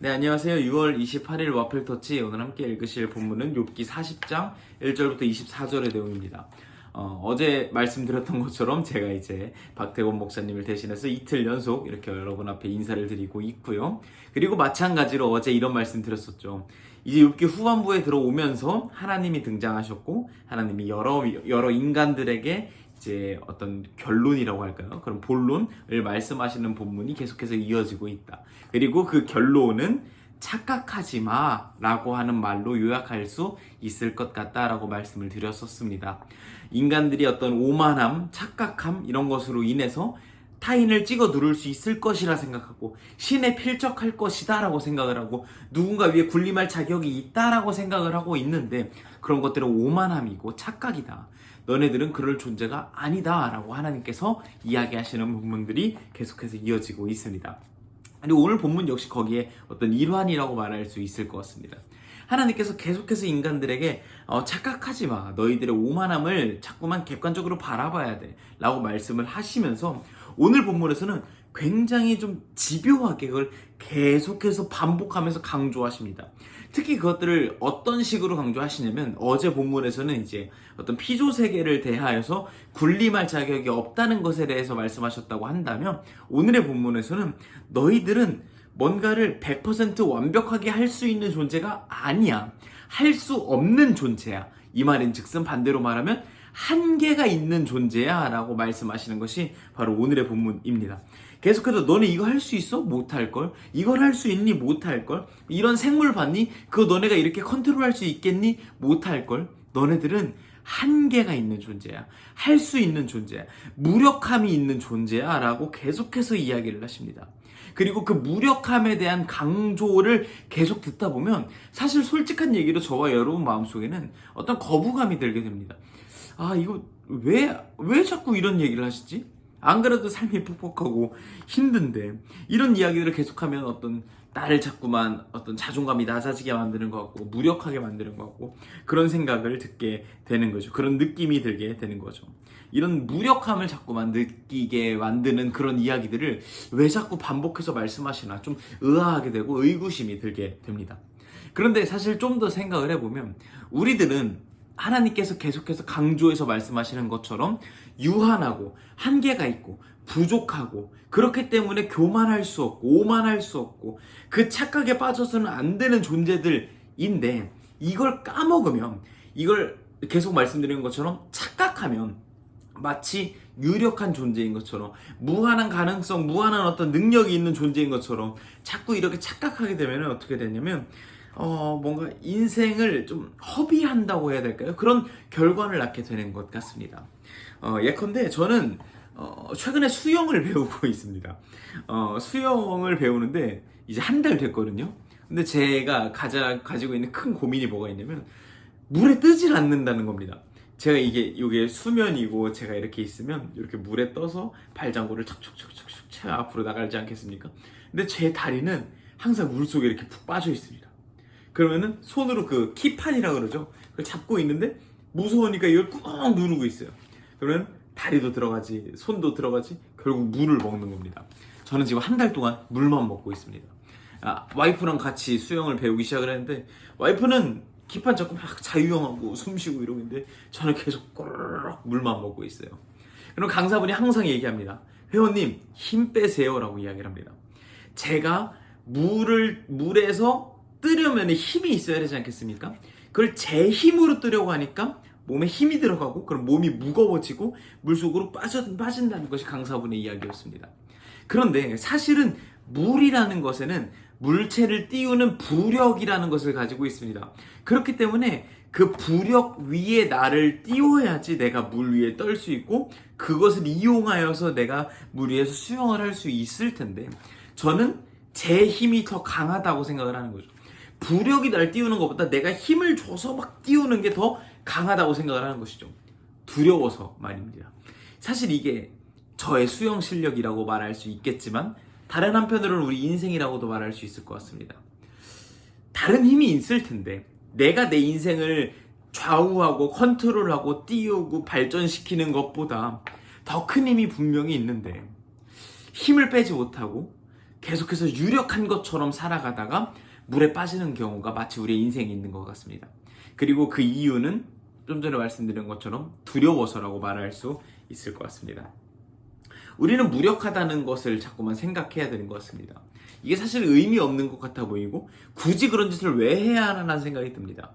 네, 안녕하세요. 6월 28일 와플터치 오늘 함께 읽으실 본문은 욥기 40장 1절부터 24절의 내용입니다. 어, 제 말씀드렸던 것처럼 제가 이제 박태원 목사님을 대신해서 이틀 연속 이렇게 여러분 앞에 인사를 드리고 있고요. 그리고 마찬가지로 어제 이런 말씀 드렸었죠. 이제 욥기 후반부에 들어오면서 하나님이 등장하셨고 하나님이 여러 여러 인간들에게 이제 어떤 결론이라고 할까요? 그런 본론을 말씀하시는 본문이 계속해서 이어지고 있다. 그리고 그 결론은 착각하지 마 라고 하는 말로 요약할 수 있을 것 같다 라고 말씀을 드렸었습니다. 인간들이 어떤 오만함, 착각함 이런 것으로 인해서 타인을 찍어 누를 수 있을 것이라 생각하고 신에 필적할 것이다 라고 생각을 하고 누군가 위에 군림할 자격이 있다 라고 생각을 하고 있는데 그런 것들은 오만함이고 착각이다. 너네들은 그럴 존재가 아니다 라고 하나님께서 이야기하시는 부분들이 계속해서 이어지고 있습니다. 그리고 오늘 본문 역시 거기에 어떤 일환이라고 말할 수 있을 것 같습니다. 하나님께서 계속해서 인간들에게 어, 착각하지 마. 너희들의 오만함을 자꾸만 객관적으로 바라봐야 돼. 라고 말씀을 하시면서 오늘 본문에서는 굉장히 좀 집요하게 그걸 계속해서 반복하면서 강조하십니다. 특히 그것들을 어떤 식으로 강조하시냐면 어제 본문에서는 이제 어떤 피조 세계를 대하여서 군림할 자격이 없다는 것에 대해서 말씀하셨다고 한다면 오늘의 본문에서는 너희들은 뭔가를 100% 완벽하게 할 수 있는 존재가 아니야. 할 수 없는 존재야. 이 말인 즉슨 반대로 말하면 한계가 있는 존재야 라고 말씀하시는 것이 바로 오늘의 본문입니다. 계속해서 너네 이거 할 수 있어? 못할걸? 이걸 할 수 있니? 못할걸? 이런 생물 봤니? 그거 너네가 이렇게 컨트롤 할 수 있겠니? 못할걸? 너네들은 한계가 있는 존재야. 할 수 있는 존재야. 무력함이 있는 존재야. 라고 계속해서 이야기를 하십니다. 그리고 그 무력함에 대한 강조를 계속 듣다 보면 사실 솔직한 얘기로 저와 여러분 마음속에는 어떤 거부감이 들게 됩니다. 아, 이거 왜, 왜 자꾸 이런 얘기를 하시지? 안 그래도 삶이 퍽퍽하고 힘든데 이런 이야기들을 계속하면 어떤 나를 자꾸만 어떤 자존감이 낮아지게 만드는 것 같고 무력하게 만드는 것 같고 그런 생각을 듣게 되는 거죠. 그런 느낌이 들게 되는 거죠. 이런 무력함을 자꾸만 느끼게 만드는 그런 이야기들을 왜 자꾸 반복해서 말씀하시나 좀 의아하게 되고 의구심이 들게 됩니다. 그런데 사실 좀 더 생각을 해보면 우리들은 하나님께서 계속해서 강조해서 말씀하시는 것처럼 유한하고 한계가 있고 부족하고 그렇기 때문에 교만할 수 없고 오만할 수 없고 그 착각에 빠져서는 안 되는 존재들인데 이걸 까먹으면 이걸 계속 말씀드리는 것처럼 착각하면 마치 유력한 존재인 것처럼 무한한 가능성, 무한한 어떤 능력이 있는 존재인 것처럼 자꾸 이렇게 착각하게 되면 어떻게 되냐면 어, 뭔가 인생을 좀 허비한다고 해야 될까요? 그런 결과를 낳게 되는 것 같습니다. 어, 예컨대 저는 어, 최근에 수영을 배우고 있습니다. 어, 수영을 배우는데 이제 한 달 됐거든요. 근데 제가 가자, 가지고 있는 큰 고민이 뭐가 있냐면 물에 뜨질 않는다는 겁니다. 제가 이게 이게 수면이고 제가 이렇게 있으면 이렇게 물에 떠서 발장구를 척척척척척 채 앞으로 나가지 않겠습니까? 근데 제 다리는 항상 물 속에 이렇게 푹 빠져 있습니다. 그러면은 손으로 그 키판이라 그러죠. 그걸 잡고 있는데 무서우니까 이걸 꾹 누르고 있어요. 그러면 다리도 들어가지, 손도 들어가지, 결국 물을 먹는 겁니다. 저는 지금 한 달 동안 물만 먹고 있습니다. 아, 와이프랑 같이 수영을 배우기 시작을 했는데 와이프는 기판 잡고 막 자유형하고 숨쉬고 이러고 있는데 저는 계속 꼬르륵 물만 먹고 있어요. 그럼 강사분이 항상 얘기합니다. 회원님 힘 빼세요라고 이야기를 합니다. 제가 물을 물에서 뜨려면 힘이 있어야 되지 않겠습니까? 그걸 제 힘으로 뜨려고 하니까 몸에 힘이 들어가고 그럼 몸이 무거워지고 물속으로 빠져, 빠진다는 것이 강사분의 이야기였습니다. 그런데 사실은 물이라는 것에는 물체를 띄우는 부력이라는 것을 가지고 있습니다. 그렇기 때문에 그 부력 위에 나를 띄워야지 내가 물 위에 떨 수 있고 그것을 이용하여서 내가 물 위에서 수영을 할 수 있을 텐데 저는 제 힘이 더 강하다고 생각을 하는 거죠. 부력이 날 띄우는 것보다 내가 힘을 줘서 막 띄우는 게 더 강하다고 생각을 하는 것이죠. 두려워서 말입니다. 사실 이게 저의 수영 실력이라고 말할 수 있겠지만 다른 한편으로는 우리 인생이라고도 말할 수 있을 것 같습니다. 다른 힘이 있을 텐데 내가 내 인생을 좌우하고 컨트롤하고 띄우고 발전시키는 것보다 더 큰 힘이 분명히 있는데 힘을 빼지 못하고 계속해서 유력한 것처럼 살아가다가 물에 빠지는 경우가 마치 우리의 인생에 있는 것 같습니다. 그리고 그 이유는 좀 전에 말씀드린 것처럼 두려워서라고 말할 수 있을 것 같습니다. 우리는 무력하다는 것을 자꾸만 생각해야 되는 것 같습니다. 이게 사실 의미 없는 것 같아 보이고 굳이 그런 짓을 왜 해야 하나라는 생각이 듭니다.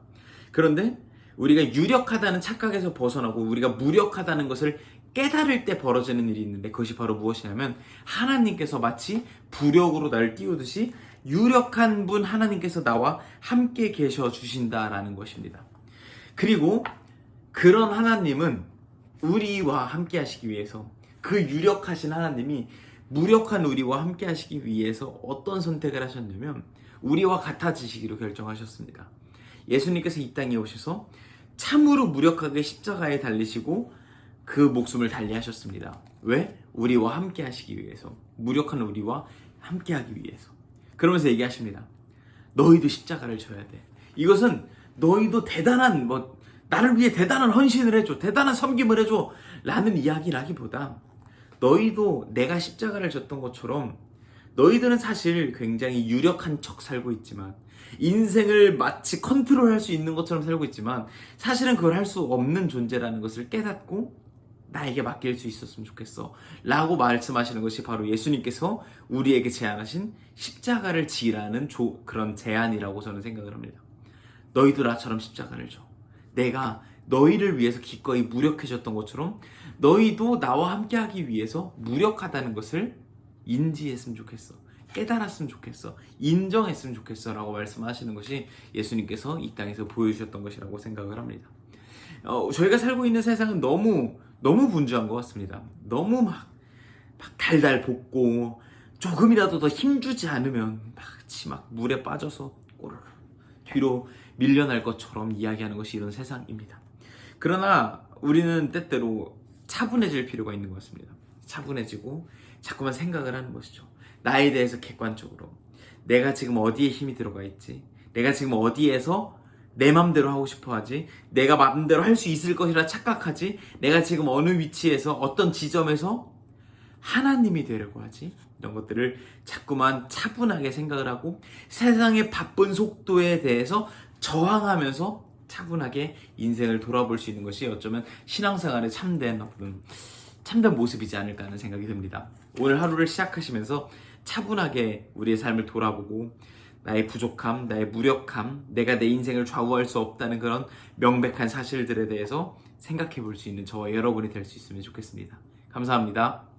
그런데 우리가 유력하다는 착각에서 벗어나고 우리가 무력하다는 것을 깨달을 때 벌어지는 일이 있는데 그것이 바로 무엇이냐면 하나님께서 마치 부력으로 나를 띄우듯이 유력한 분 하나님께서 나와 함께 계셔 주신다라는 것입니다. 그리고 그런 하나님은 우리와 함께 하시기 위해서 그 유력하신 하나님이 무력한 우리와 함께 하시기 위해서 어떤 선택을 하셨냐면 우리와 같아지시기로 결정하셨습니다. 예수님께서 이 땅에 오셔서 참으로 무력하게 십자가에 달리시고 그 목숨을 달리하셨습니다. 왜? 우리와 함께 하시기 위해서. 무력한 우리와 함께 하기 위해서. 그러면서 얘기하십니다. 너희도 십자가를 져야 돼. 이것은 너희도 대단한 뭐 나를 위해 대단한 헌신을 해줘, 대단한 섬김을 해줘 라는 이야기라기보다 너희도 내가 십자가를 졌던 것처럼 너희들은 사실 굉장히 유력한 척 살고 있지만 인생을 마치 컨트롤할 수 있는 것처럼 살고 있지만 사실은 그걸 할 수 없는 존재라는 것을 깨닫고 나에게 맡길 수 있었으면 좋겠어 라고 말씀하시는 것이 바로 예수님께서 우리에게 제안하신 십자가를 지라는 조, 그런 제안이라고 저는 생각을 합니다 너희도 나처럼 십자가를 져 내가 너희를 위해서 기꺼이 무력해졌던 것처럼 너희도 나와 함께 하기 위해서 무력하다는 것을 인지했으면 좋겠어. 깨달았으면 좋겠어. 인정했으면 좋겠어. 라고 말씀하시는 것이 예수님께서 이 땅에서 보여주셨던 것이라고 생각을 합니다. 어, 저희가 살고 있는 세상은 너무, 너무 분주한 것 같습니다. 너무 막, 막 달달 볶고, 조금이라도 더 힘주지 않으면 마치 막 물에 빠져서 꼬르르 뒤로 밀려날 것처럼 이야기하는 것이 이런 세상입니다. 그러나 우리는 때때로 차분해질 필요가 있는 것 같습니다. 차분해지고 자꾸만 생각을 하는 것이죠. 나에 대해서 객관적으로 내가 지금 어디에 힘이 들어가 있지? 내가 지금 어디에서 내 맘대로 하고 싶어 하지? 내가 맘대로 할 수 있을 것이라 착각하지? 내가 지금 어느 위치에서 어떤 지점에서 하나님이 되려고 하지? 이런 것들을 자꾸만 차분하게 생각을 하고 세상의 바쁜 속도에 대해서 저항하면서 차분하게 인생을 돌아볼 수 있는 것이 어쩌면 신앙생활의 참된 어떤 참된 모습이지 않을까 하는 생각이 듭니다. 오늘 하루를 시작하시면서 차분하게 우리의 삶을 돌아보고 나의 부족함, 나의 무력함, 내가 내 인생을 좌우할 수 없다는 그런 명백한 사실들에 대해서 생각해 볼 수 있는 저와 여러분이 될 수 있으면 좋겠습니다. 감사합니다.